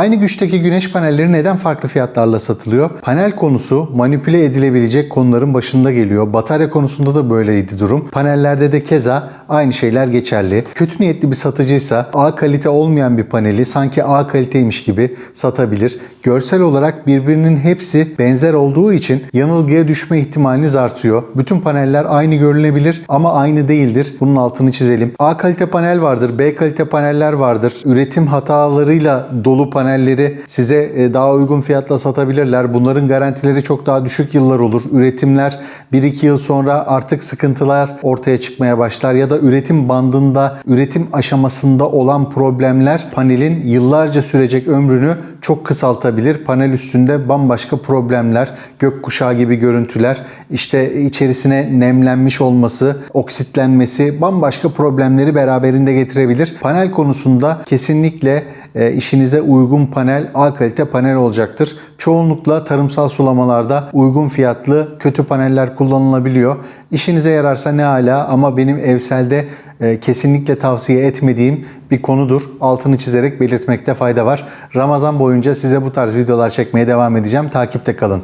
Aynı güçteki güneş panelleri neden farklı fiyatlarla satılıyor? Panel konusu manipüle edilebilecek konuların başında geliyor. Batarya konusunda da böyleydi durum. Panellerde de keza aynı şeyler geçerli. Kötü niyetli bir satıcıysa A kalite olmayan bir paneli sanki A kaliteymiş gibi satabilir. Görsel olarak birbirinin hepsi benzer olduğu için yanılgıya düşme ihtimaliniz artıyor. Bütün paneller aynı görünebilir ama aynı değildir. Bunun altını çizelim. A kalite panel vardır, B kalite paneller vardır. Üretim hatalarıyla dolu panelleri size e, daha uygun fiyatla satabilirler. Bunların garantileri çok daha düşük yıllar olur. Üretimler 1-2 yıl sonra artık sıkıntılar ortaya çıkmaya başlar ya da üretim bandında, üretim aşamasında olan problemler panelin yıllarca sürecek ömrünü çok kısaltabilir. Panel üstünde bambaşka problemler, gökkuşağı gibi görüntüler, işte içerisine nemlenmiş olması, oksitlenmesi bambaşka problemleri beraberinde getirebilir. Panel konusunda kesinlikle e, işinize uygun panel A kalite panel olacaktır. Çoğunlukla tarımsal sulamalarda uygun fiyatlı kötü paneller kullanılabiliyor. İşinize yararsa ne ala ama benim evselde e, kesinlikle tavsiye etmediğim bir konudur. Altını çizerek belirtmekte fayda var. Ramazan boyunca size bu tarz videolar çekmeye devam edeceğim. Takipte kalın.